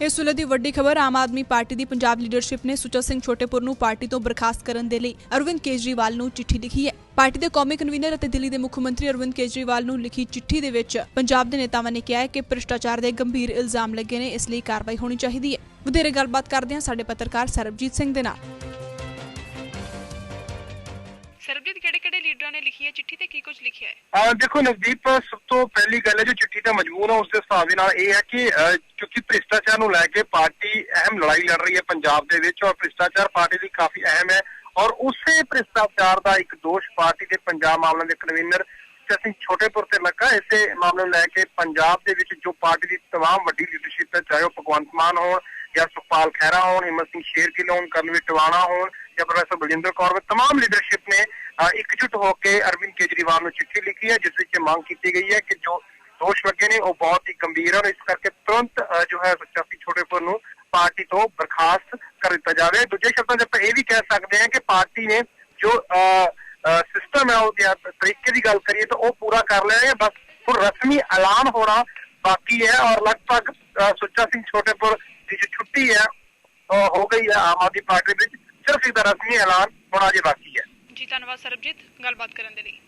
ਇਸ ਵੇਲੇ ਦੀ ਵੱਡੀ ਖਬਰ ਆਮ ਆਦਮੀ ਪਾਰਟੀ ਦੀ ਪੰਜਾਬ ਲੀਡਰਸ਼ਿਪ ਨੇ ਸੁੱਚਾ ਸਿੰਘ ਛੋਟੇਪੁਰ ਨੂੰ ਪਾਰਟੀ ਤੋਂ ਬਰਖਾਸਤ ਕਰਨ ਦੇ ਲਈ ਅਰਵਿੰਦ ਕੇਜਰੀਵਾਲ ਨੂੰ ਚਿੱਠੀ ਲਿਖੀ ਹੈ। ਪਾਰਟੀ ਦੇ ਕੌਮੀ ਕਨਵੀਨਰ ਅਤੇ ਦਿੱਲੀ ਦੇ ਮੁੱਖ ਮੰਤਰੀ ਅਰਵਿੰਦ ਕੇਜਰੀਵਾਲ ਨੂੰ ਲਿਖੀ ਚਿੱਠੀ ਦੇ ਵਿੱਚ ਪੰਜਾਬ ਦੇ ਨੇਤਾਵਾਂ ਨੇ ਕਿਹਾ ਹੈ ਕਿ ਭ੍ਰਿਸ਼ਟਾਚਾਰ ਦੇ ਗੰਭੀਰ ਇਲਜ਼ਾਮ ਲੱਗੇ ਨੇ ਇਸ ਲਈ ਕਾਰਵਾਈ ਹੋਣੀ ਚਾਹੀਦੀ ਹੈ। ਵਧੇਰੇ ਗੱਲਬਾਤ ਕਰਦੇ ਹਾਂ ਸਾਡੇ ਪੱਤਰਕਾਰ ਸਰਬਜੀਤ ਸਿੰਘ ਦੇ ਨਾਲ। ਸਰਬਜੀਤ ਕਿਹੜੇ ਕਿਹੜੇ ਲੀਡਰਾਂ ਨੇ ਲਿਖੀ ਹੈ ਚਿੱਠੀ ਤੇ ਕੀ ਕੁਝ ਲਿਖਿਆ ਹੈ? ਆ ਦੇਖੋ ਨਵਦੀਪ ਸਭ ਤੋਂ ਪਹਿਲੀ ਗੱਲ ਹੈ ਜੋ ਚਿੱਠੀ ਦਾ ਮਜਮੂਨ ਹੈ ਉਸ ਦੇ ਹਿਸਾਬ ਦੇ ਨਾਲ ਇਹ ਹੈ ਕਿ ਕਿਉਂਕਿ ਭ੍ਰਿਸ਼ਟਾਚਾਰ ਨੂੰ ਲੈ ਕੇ ਪਾਰਟੀ ਅਹਿਮ ਲੜਾਈ ਲੜ ਰਹੀ ਹੈ ਪੰਜਾਬ ਦੇ ਵਿੱਚ ਔਰ ਭ੍ਰਿਸ਼ਟਾਚਾਰ ਪਾਰਟੀ ਲਈ ਕਾਫੀ ਅਹਿਮ ਹੈ ਔਰ ਉਸੇ ਭ੍ਰਿਸ਼ਟਾਚਾਰ ਦਾ ਇੱਕ ਦੋਸ਼ ਪਾਰਟੀ ਦੇ ਪੰਜਾਬ ਮਾਮਲਿਆਂ ਦੇ ਕਨਵੀਨਰ ਸਿੰਘ ਛੋਟੇਪੁਰ ਤੇ ਲੱਗਾ ਇਸੇ ਮਾਮਲੇ ਨੂੰ ਲੈ ਕੇ ਪੰਜਾਬ ਦੇ ਵਿੱਚ ਜੋ ਪਾਰਟੀ ਦੀ तमाम ਵੱਡੀ ਲੀਡਰਸ਼ਿਪ ਹੈ ਚਾਹੇ ਉਹ ਭਗਵੰਤ ਮਾਨ ਹੋਣ ਜਾਂ ਸੁਖਪਾਲ ਖਹਿਰਾ ਹੋਣ ਹਿੰਮਤ ਸਿੰਘ ਸ਼ੇਰਗਿੱਲ ਹੋਣ ਕਰਨਵੀਰ ਟਿਵਾਣਾ ਹੋਣ ਜਾਂ ਪ੍ਰੋਫੈਸਰ ਬਲਜਿੰਦਰ ਕੌਰ ਵੀ तमाम ਲੀਡਰਸ਼ਿਪ ਨੇ ਅ, ਇਕਜੁੱਟ ਹੋ ਕੇ ਅਰਵਿੰਦ ਕੇਜਰੀਵਾਲ ਨੂੰ ਚਿੱਠੀ ਲਿਖੀ ਹੈ ਜਿਸ ਵਿੱਚ ਇਹ ਮੰਗ ਕੀਤੀ ਗਈ ਹੈ ਕਿ ਜੋ ਦੋਸ਼ ਲੱਗੇ ਨੇ, ਉਹ ਬਹੁਤ ਹੀ ਗੰਭੀਰ ਹਨ। ਇਸ ਕਰਕੇ ਤੁਰੰਤ ਜੋ ਹੈ ਸੁੱਚਾ ਛੋਟੇਪੁਰ ਨੂੰ ਪਾਰਟੀ ਤੋਂ ਬਰਖਾਸਤ ਕਰ ਦਿੱਤਾ ਜਾਵੇ। ਦੂਜੇ ਸ਼ਬਦਾਂ 'ਚ ਆਪਾਂ ਇਹ ਵੀ ਕਹਿ ਸਕਦੇ ਹਾਂ ਕਿ ਪਾਰਟੀ ਨੇ ਜੋ ਸਿਸਟਮ ਹੈ ਉਹਦੇ ਤਰੀਕੇ ਦੀ ਗੱਲ ਕਰੀਏ ਤਾਂ ਉਹ ਪੂਰਾ ਕਰ ਲਿਆ ਹੈ। ਬਸ ਹੁਣ ਰਸਮੀ ਐਲਾਨ ਹੋਣਾ ਬਾਕੀ ਹੈ ਔਰ ਲਗਭਗ ਸੁੱਚਾ ਸਿੰਘ ਛੋਟੇਪੁਰ ਦੀ ਜੋ ਛੁੱਟੀ ਹੈ ਹੋ ਗਈ ਹੈ ਆਮ ਆਦਮੀ ਪਾਰਟੀ ਵਿੱਚ। ਸਿਰਫ ਇਹਦਾ ਰਸਮੀ ਐਲਾਨ ਹੋਣਾ ਜੇ ਬਾਕੀ ਹੈ। ਜੀ, ਧੰਨਵਾਦ ਸਰਬਜੀਤ। ਗੱਲਬਾਤ ਕਰਨ ਦੇ ਲਈ।